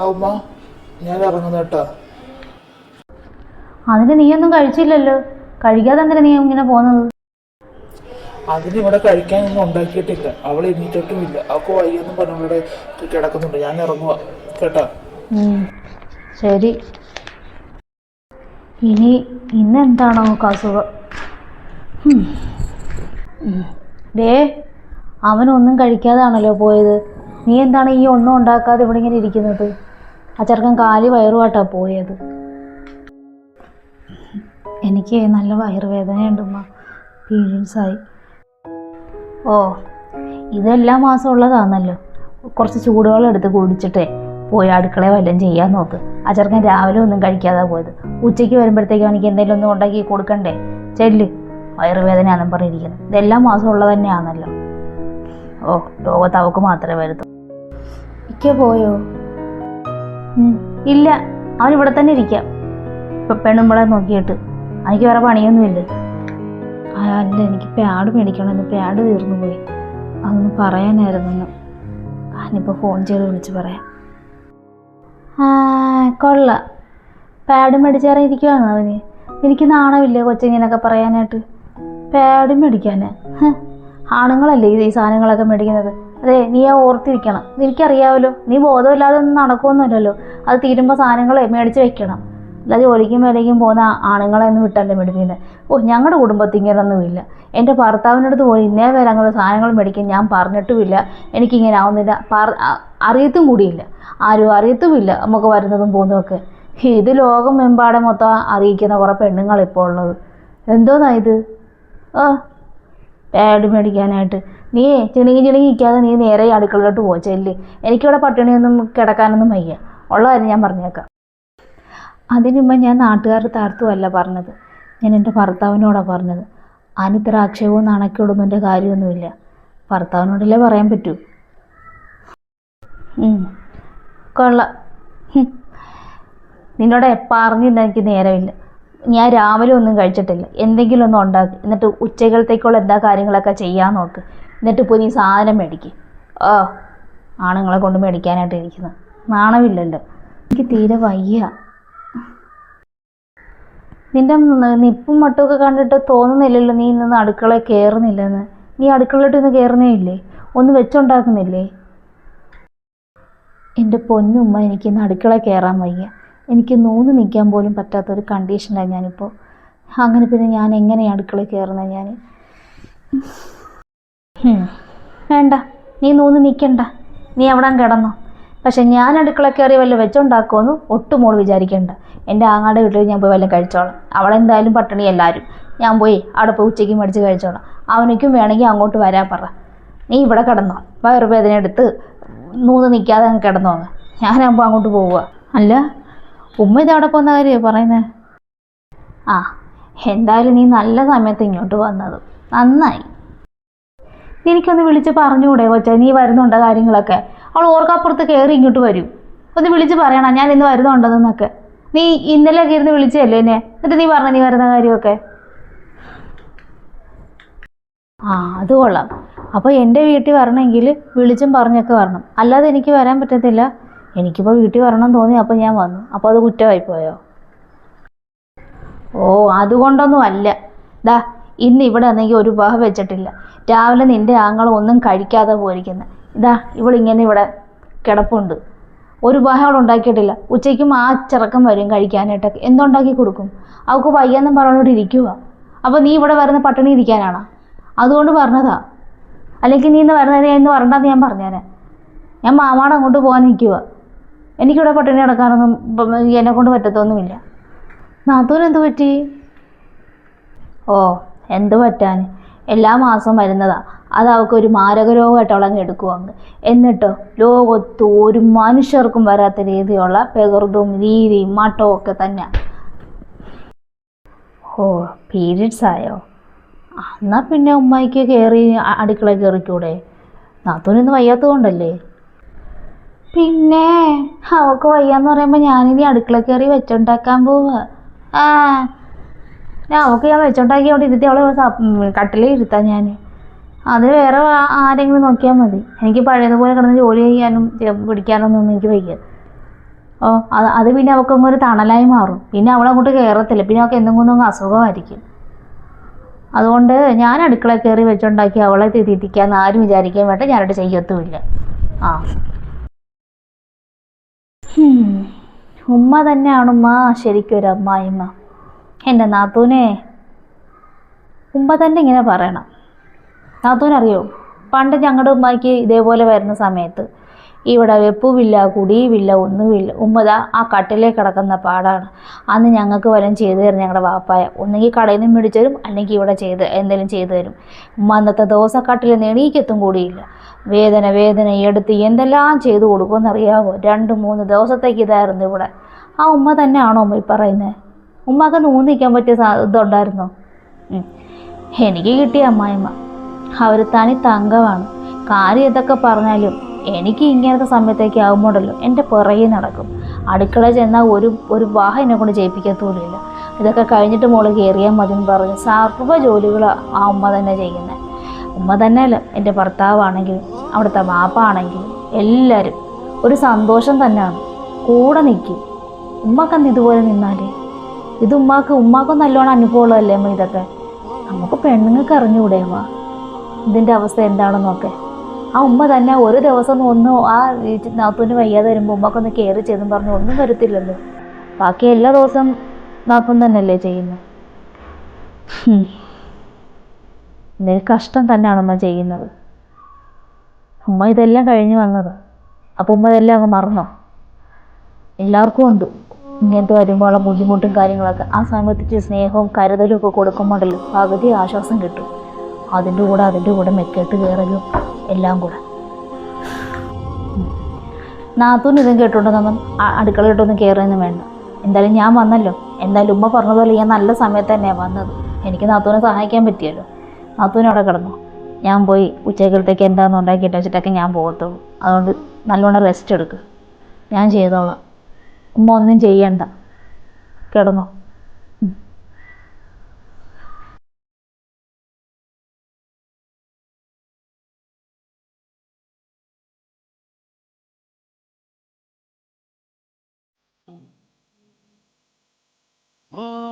ആ ഉമ്മ ഞാൻ ഇറങ്ങുന്നു കേട്ടോ. അതിന് നീയൊന്നും കഴിച്ചില്ലല്ലോ. കഴിക്കാതെ എന്തിനാ നീ ഇങ്ങനെ പോകുന്നത്? അതിന് ഇവിടെ കഴിക്കാനൊന്നും ഉണ്ടാക്കിയിട്ടില്ല. അവൾ എണീറ്റിട്ടുമില്ല. അവൾക്ക് വയ്യെന്നും പറഞ്ഞു ഇവിടെ കിടക്കുന്നുണ്ട്. ഞാൻ ഇറങ്ങുക കേട്ടോ? ശരി. ഇനി ഇന്ന് എന്താണോ അസുഖം. ദേ അവനൊന്നും കഴിക്കാതാണല്ലോ പോയത്. നീ എന്താണ് ഈ ഒന്നും ഉണ്ടാക്കാതെ ഇവിടെ ഇങ്ങനെ ഇരിക്കുന്നത്? ആ ചെറുക്കൻ കാലി വയറുമായിട്ടാണ് പോയത്. എനിക്ക് നല്ല വയറുവേദനയുണ്ട് ഉമ്മ പീരിയഡ്സ് ആയി ഓ ഇതെല്ലാ മാസം ഉള്ളതാണല്ലോ കുറച്ച് ചൂടുവെള്ളം എടുത്ത് കുടിച്ചിട്ടേ പോയി അടുക്കള വല്ലതും ചെയ്യാൻ നോക്ക്. ആ ചെറുക്കൻ രാവിലെ ഒന്നും കഴിക്കാതെ പോയത്. ഉച്ചയ്ക്ക് വരുമ്പോഴത്തേക്കും എനിക്ക് എന്തെങ്കിലും ഒന്നും ഉണ്ടാക്കി കൊടുക്കണ്ടേ? ചെല്ല്. വയറുവേദനയാണെന്ന് പറഞ്ഞിരിക്കുന്നത് ഇതെല്ലാം മാസം ഉള്ളത് തന്നെയാണല്ലോ ഓ ലോകത്ത് അവക്ക് മാത്രമേ വരുത്തൂ ഇക്ക പോയോ? ഇല്ല അവൻ ഇവിടെ തന്നെ ഇരിക്കാം. ഇപ്പം പെണ്ണുമ്പളെ നോക്കിയിട്ട് എനിക്ക് വേറെ പണിയൊന്നുമില്ല. അല്ല എനിക്ക് പാഡ് മേടിക്കണമെന്ന് പാഡ് തീർന്നു പോയി. അതൊന്ന് പറയാനായിരുന്നു ഞാനിപ്പോൾ ഫോൺ ചെയ്ത് വിളിച്ച് പറയാം. കൊള്ള. പാഡ് പാഡ് ഇരിക്കുവാണ് അവന്? എനിക്ക് നാണമില്ലേ കൊച്ചിങ്ങനൊക്കെ പറയാനായിട്ട്. പാഡ് മേടിക്കാൻ ആണുങ്ങളല്ലേ ഈ സാധനങ്ങളൊക്കെ മേടിക്കുന്നത്? അതെ നീ ആ ഓർത്തിരിക്കണം. എനിക്കറിയാമല്ലോ നീ ബോധമില്ലാതെ ഒന്നും നടക്കുമൊന്നുമില്ലല്ലോ അത് തീരുമ്പോൾ സാധനങ്ങളെ മേടിച്ച് വെക്കണം. അല്ലാതെ ഒലിക്കും വിലയ്ക്കും പോകുന്ന ആണുങ്ങളെ ഒന്നും വിട്ടല്ലേ മേടിക്കുന്നത് ഓ ഞങ്ങളുടെ കുടുംബത്തിൽ ഇങ്ങനെയൊന്നുമില്ല എന്റെ ഭർത്താവിന്റെ അടുത്ത് പോയി ഇന്നേ വരെ അങ്ങനെ സാധനങ്ങൾ മേടിക്കാൻ ഞാൻ പറഞ്ഞിട്ടുമില്ല. എനിക്കിങ്ങനെ ആവുന്നില്ല. പറ അറിയത്തും കൂടിയില്ല. ആരും അറിയത്തുമില്ല നമുക്ക് വരുന്നതും പോകുന്നതൊക്കെ. ഇത് ലോകമെമ്പാടെ മൊത്തം അറിയിക്കുന്ന കുറേ പെണ്ണുങ്ങളിപ്പോൾ ഉള്ളത് എന്തോന്നാ ഇത്? ആ പാഡ് മേടിക്കാനായിട്ട്. നീ ചിണുങ്ങി ചിണുങ്ങി ഇരിക്കാതെ നീ നേരെ അടുക്കളയിലോട്ട് പോ ചെല്ല്. എനിക്കിവിടെ പട്ടിണിയൊന്നും കിടക്കാനൊന്നും വയ്യ. ഉള്ള കാര്യം ഞാൻ പറഞ്ഞേക്കാം. അതിനുമ്പ് ഞാൻ നാട്ടുകാരുടെ താർത്തുമല്ല പറഞ്ഞത്. ഞാൻ എന്റെ ഭർത്താവിനോടാണ് പറഞ്ഞത്. അനിത്ര ആക്ഷേപവും നാണക്കേടൊന്നും കാര്യമൊന്നുമില്ല. ഭർത്താവിനോടല്ലേ പറയാൻ പറ്റൂ? കൊള്ള. നിന്നോട് എപ്പറിഞ്ഞില്ല എനിക്ക് നേരമില്ല. ഞാൻ രാവിലെ ഒന്നും കഴിച്ചിട്ടില്ല. എന്തെങ്കിലും ഒന്ന് ഉണ്ടാക്കി. എന്നിട്ട് ഉച്ചകളത്തേക്കുള്ള എന്താ കാര്യങ്ങളൊക്കെ ചെയ്യാൻ നോക്ക്. എന്നിട്ട് പോയി നീ സാധനം മേടിക്ക്. ഓ ആണുങ്ങളെ കൊണ്ട് മേടിക്കാനായിട്ട് ഇരിക്കുന്നത് നാണമില്ലല്ലോ. എനിക്ക് തീരെ വയ്യ. നിന്റെ നിപ്പും മട്ടുമൊക്കെ കണ്ടിട്ട് തോന്നുന്നില്ലല്ലോ നീ ഇന്ന് അടുക്കളയിൽ കയറുന്നില്ലെന്ന് നീ അടുക്കളയിലോട്ട് ഇന്ന് കയറുന്നേ ഇല്ലേ ഒന്ന് വെച്ചുണ്ടാക്കുന്നില്ലേ? എന്റെ പൊന്നുമ്മ എനിക്കിന്ന് അടുക്കളയിൽ കയറാൻ വയ്യ. എനിക്ക് നൂന്ന് നിൽക്കാൻ പോലും പറ്റാത്തൊരു കണ്ടീഷനിലാണ് ഞാനിപ്പോൾ അങ്ങനെ പിന്നെ ഞാൻ എങ്ങനെയാണ് അടുക്കള കയറുന്നത് ഞാൻ. വേണ്ട. നീ നൂന്ന് നിൽക്കണ്ട നീ അവിടെ കിടന്നോ. പക്ഷെ ഞാൻ അടുക്കള കയറി വല്ല വെച്ചുണ്ടാക്കുമെന്ന് ഒട്ടും മോൾ വിചാരിക്കണ്ട. എന്റെ ആങ്ങാടെ വീട്ടിൽ ഞാൻ പോയി വല്ല കഴിച്ചോളാം. അവളെന്തായാലും പട്ടിണി എല്ലാവരും ഞാൻ പോയി അവിടെ പോയി ഉച്ചയ്ക്ക് മേടിച്ച് കഴിച്ചോളാം. അവനക്കും വേണമെങ്കിൽ അങ്ങോട്ട് വരാൻ പറ. നീ ഇവിടെ കിടന്നോ. വയറുവേദന എടുത്ത് നൂന്ന് നിൽക്കാതെ അങ്ങ് കിടന്നോ ഞാനാകുമ്പോൾ അങ്ങോട്ട് പോവുക അല്ല ഉമ്മ ഇത് അവിടെ പോകുന്ന കാര്യമാണ് പറയുന്നത് ആ എന്തായാലും നീ നല്ല സമയത്ത് ഇങ്ങോട്ട് വന്നത്. നന്നായി. എനിക്കൊന്ന് വിളിച്ച് പറഞ്ഞുകൂടെ കൊച്ചാ? നീ വരുന്നുണ്ട കാര്യങ്ങളൊക്കെ? അവൾ ഓർക്കപ്പുറത്ത് കയറി ഇങ്ങോട്ട് വരും. ഒന്ന് വിളിച്ച് പറയണം ഞാൻ ഇന്ന് വരുന്നുണ്ടെന്നൊക്കെ. നീ ഇന്നലെ ഇരുന്ന് വിളിച്ചല്ലേ എന്നെ? എന്നിട്ട് നീ പറഞ്ഞ നീ വരുന്ന കാര്യമൊക്കെ? ആ അത് കൊള്ളാം. അപ്പോൾ എന്റെ വീട്ടിൽ വരണമെങ്കിൽ വിളിച്ചും പറഞ്ഞൊക്കെ വരണം. അല്ലാതെ എനിക്ക് വരാൻ പറ്റത്തില്ല. എനിക്കിപ്പോൾ വീട്ടിൽ വരണം തോന്നി അപ്പോൾ ഞാൻ വന്നു. അപ്പോൾ അത് കുറ്റമായി പോയോ? ഓ അതുകൊണ്ടൊന്നും അല്ല. ദാ ഇന്ന് ഇവിടെ ആണെങ്കിൽ ഒരു വഹ വെച്ചിട്ടില്ല. രാവിലെ നിന്റെ ആങ്ങൾ ഒന്നും കഴിക്കാതെ പോയിരിക്കുന്നത് ഇതാ ഇവളിങ്ങനെ ഇവിടെ കിടപ്പുണ്ട്. ഒരു അവിടെ ഉണ്ടാക്കിയിട്ടില്ല. ഉച്ചയ്ക്കും ആ ചെറുക്കം വരും കഴിക്കാനായിട്ടൊക്കെ എന്തുണ്ടാക്കി കൊടുക്കും? അവൾക്ക് വയ്യാന്നും പറഞ്ഞോണ്ട് ഇരിക്കുക അപ്പോൾ നീ ഇവിടെ വരുന്ന പട്ടിണി ഇരിക്കാനാണോ? അതുകൊണ്ട് പറഞ്ഞതാ. അല്ലെങ്കിൽ നീ ഇന്ന് വരുന്നതിന് ഇന്ന് വരണ്ടെന്ന് ഞാൻ പറഞ്ഞേനെ. ഞാൻ മാമാടെ അങ്ങോട്ട് പോകാൻ നിൽക്കുക എനിക്കിവിടെ പട്ടിണി കിടക്കാനൊന്നും എന്നെ കൊണ്ട് പറ്റത്തൊന്നുമില്ല. നാത്തൂന് എന്ത് പറ്റി? ഓ എന്ത് പറ്റാൻ എല്ലാ മാസവും വരുന്നതാ. അത് അവൾക്ക് ഒരു മാരക രോഗമായിട്ട് അവളങ്ങ് എടുക്കും അങ്ങ്. എന്നിട്ടോ ലോകത്ത് ഒരു മനുഷ്യർക്കും വരാത്ത രീതിയുള്ള പ്രകൃതവും രീതിയും മട്ടവും ഒക്കെ തന്നെ. ഓ പീരിയഡ്സ് ആയോ? എന്നാൽ പിന്നെ ഉമ്മായിക്ക് കയറി അടുക്കള കയറിക്കൂടെ നാത്തൂനിന്ന് വയ്യാത്തത് കൊണ്ടല്ലേ പിന്നെ അവൾക്ക് വയ്യാന്ന് പറയുമ്പോൾ ഞാനിനി അടുക്കള കയറി വെച്ചുണ്ടാക്കാൻ പോവുക ആ ഞാൻ അവൾക്ക് ഞാൻ വെച്ചുണ്ടാക്കി അവിടെ ഇരുത്തി അവളെ കട്ടിലെ ഇരുത്താം ഞാൻ അത് വേറെ ആരെങ്കിലും നോക്കിയാൽ മതി. എനിക്ക് പഴയതുപോലെ കിടന്ന് ജോലി ചെയ്യാനും പിടിക്കാനൊന്നും എനിക്ക് വയ്യ. ഓ അത് അത് പിന്നെ അവൾക്കങ്ങ് ഒരു തണലായി മാറും. പിന്നെ അവളങ്ങോട്ട് കയറത്തില്ല പിന്നെ അവൾക്ക് എന്തെങ്കിലും അസുഖമായിരിക്കും. അതുകൊണ്ട് ഞാൻ അടുക്കള കയറി വെച്ചുണ്ടാക്കി അവളെ തിരിക്കാൻ ആരും വിചാരിക്കാൻ വേണ്ട. ഞാനോട് ചെയ്യത്തുമില്ല. ആ. ഉമ്മ തന്നെയാണ് ഉമ്മ ശരിക്കും ഒരു അമ്മായിമ്മ. എന്റെ നാത്തൂനെ ഉമ്മ തന്നെ ഇങ്ങനെ പറയണം. നാത്തൂനറിയോ? പണ്ട് ഞങ്ങളുടെ ഉമ്മയ്ക്ക് ഇതേപോലെ വരുന്ന സമയത്ത് ഇവിടെ വെപ്പുമില്ല കുടിയുമില്ല ഒന്നുമില്ല ഉമ്മത ആ കട്ടിലേ കിടക്കുന്ന പാടാണ്. അന്ന് ഞങ്ങൾക്ക് വല്ലതും ചെയ്തു തരും ഞങ്ങളുടെ വാപ്പായ. ഒന്നെങ്കിൽ കടയിൽ നിന്ന് മേടിച്ചു തരും അല്ലെങ്കിൽ ഇവിടെ ചെയ്ത് എന്തെങ്കിലും ചെയ്തു തരും. ഉമ്മ അന്നത്തെ ദോശക്കട്ടിൽ കട്ടിൽ എണീക്കത്തും കൂടിയില്ല. വേദന വേദന എടുത്ത് എന്തെല്ലാം ചെയ്തു കൊടുക്കുമെന്നറിയാവോ? രണ്ട് മൂന്ന് ദിവസത്തേക്ക് ഇതായിരുന്നു ഇവിടെ. ആ ഉമ്മ തന്നെയാണോ ഉമ്മ ഈ പറയുന്നത്? ഉമ്മക്ക് നൂന്നിക്കാൻ പറ്റിയ ഇതുണ്ടായിരുന്നോ? എനിക്ക് കിട്ടിയ അമ്മായിമ്മ. അവർ തനി തങ്കമാണ് കാര്യം ഇതൊക്കെ പറഞ്ഞാലും എനിക്ക് ഇങ്ങനത്തെ സമയത്തേക്ക് ആകുമ്പോഴല്ലോ എന്റെ പുറകെ നടക്കും. അടുക്കള ചെന്നാൽ ഒരു ഒരു വാഹ എന്നെ കൊണ്ട് ജയിപ്പിക്കത്തൂലില്ല ഇതൊക്കെ കഴിഞ്ഞിട്ട് മോൾ കയറിയാൽ മതി എന്ന് പറഞ്ഞ്. സർവ ജോലികൾ ആ ഉമ്മ തന്നെ ചെയ്യുന്നത് ഉമ്മ തന്നെ അല്ല എന്റെ ഭർത്താവാണെങ്കിലും അവിടുത്തെ മാപ്പാണെങ്കിലും എല്ലാവരും ഒരു സന്തോഷം തന്നെയാണ്. കൂടെ നിൽക്കും. ഉമ്മക്കന്ന് ഇതുപോലെ നിന്നാലേ? ഇത് ഉമ്മാക്ക് ഉമ്മാക്കും നല്ലോണം അനുഭവമുള്ളതല്ലേ അമ്മ ഇതൊക്കെ? നമുക്ക് പെണ്ണുങ്ങൾക്ക് അറിഞ്ഞുകൂടെ അമ്മ? ഇതിന്റെ അവസ്ഥ എന്താണെന്നൊക്കെ? ആ ഉമ്മ തന്നെ ഒരു ദിവസം ഒന്ന് ആ നാത്തൂന് വയ്യാതെ വരുമ്പോൾ ഉമ്മക്കൊന്ന് കെയർ ചെയ്തെന്ന് പറഞ്ഞു ഒന്നും വരത്തില്ലല്ലോ. ബാക്കി എല്ലാ ദിവസവും നാത്തൂൻ തന്നെയല്ലേ ചെയ്യുന്നത് ഹും. കഷ്ടം തന്നെയാണ് ഉമ്മ ചെയ്യുന്നത്. ഉമ്മ ഇതെല്ലാം കഴിഞ്ഞ് വന്നത്. അപ്പോൾ ഉമ്മ ഇതെല്ലാം അങ്ങ് മറന്നോ? എല്ലാവർക്കും ഉണ്ട്. ഇങ്ങനത്തെ വരുമ്പോഴുള്ള ബുദ്ധിമുട്ടും കാര്യങ്ങളൊക്കെ. ആ സമയത്ത് സ്നേഹവും കരുതലും ഒക്കെ കൊടുക്കുമ്പോഴല്ലോ പകുതി ആശ്വാസം കിട്ടും. അതിന്റെ കൂടെ അതിന്റെ കൂടെ മെക്കെട്ട് കയറലും എല്ലാം കൂടെ. നാത്തൂന് ഇതും കേട്ടോണ്ടൊന്നും അടുക്കളയിട്ടൊന്നും കയറുകയൊന്നും വേണ്ട. എന്തായാലും ഞാൻ വന്നല്ലോ. എന്തായാലും ഉമ്മ പറഞ്ഞതുപോലെ ഞാൻ നല്ല സമയത്ത് തന്നെയാണ് വന്നത്. എനിക്ക് നാത്തൂനെ സഹായിക്കാൻ പറ്റിയല്ലോ. നാത്തൂന് അവിടെ കിടന്നു. ഞാൻ പോയി ഉച്ചക്കലത്തേക്ക് എന്താണെന്ന് ഉണ്ടാക്കിയിട്ട് വെച്ചിട്ടൊക്കെ ഞാൻ പോകത്തുള്ളൂ. അതുകൊണ്ട് നല്ലോണം റെസ്റ്റ് എടുക്കും. ഞാൻ ചെയ്തോളാം. ഉമ്മ ഒന്നും ചെയ്യണ്ട. കിടന്നോ. Oh